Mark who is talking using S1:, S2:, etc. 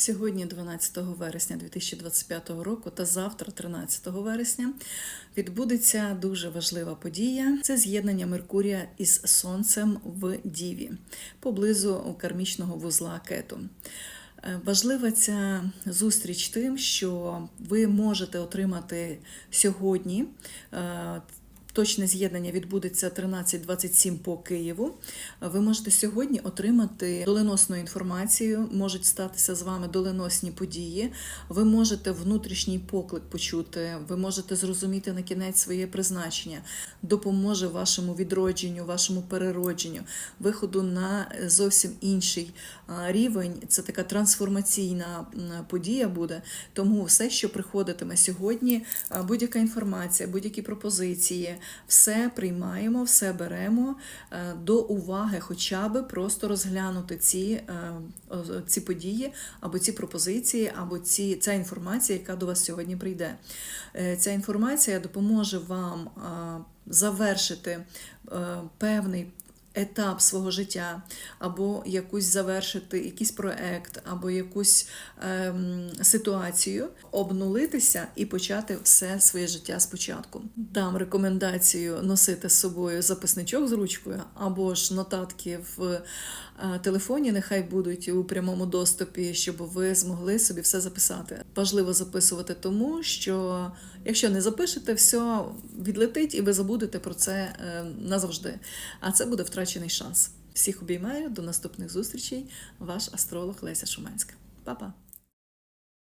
S1: Сьогодні, 12 вересня 2025 року, та завтра, 13 вересня, відбудеться дуже важлива подія. Це з'єднання Меркурія із Сонцем в Діві поблизу кармічного вузла Кету. Е, Важлива ця зустріч тим, що ви можете отримати сьогодні. Точне з'єднання відбудеться 13.27 по Києву. Ви можете сьогодні отримати доленосну інформацію, можуть статися з вами доленосні події. Ви можете внутрішній поклик почути, ви можете зрозуміти на кінець своє призначення, допоможе вашому відродженню, вашому переродженню, виходу на зовсім інший рівень. Це така трансформаційна подія буде. Тому все, що приходитиме сьогодні, будь-яка інформація, будь-які пропозиції, все приймаємо, все беремо е, до уваги, хоча би просто розглянути ці, е, ці події, або ці пропозиції, або ці, ця інформація, яка до вас сьогодні прийде. Е, Ця інформація допоможе вам завершити певний етап свого життя, або якусь завершити якийсь проект, або якусь ем, ситуацію, обнулитися і почати все своє життя спочатку. Дам рекомендацію носити з собою записничок з ручкою, або ж нотатки в е, телефоні, нехай будуть у прямому доступі, щоб ви змогли собі все записати. Важливо записувати тому, що якщо не запишете, все відлетить і ви забудете про це е, назавжди. А це буде втрачений шанс. Всіх обіймаю, до наступних зустрічей. Ваш астролог Леся Шуманська. Па-па!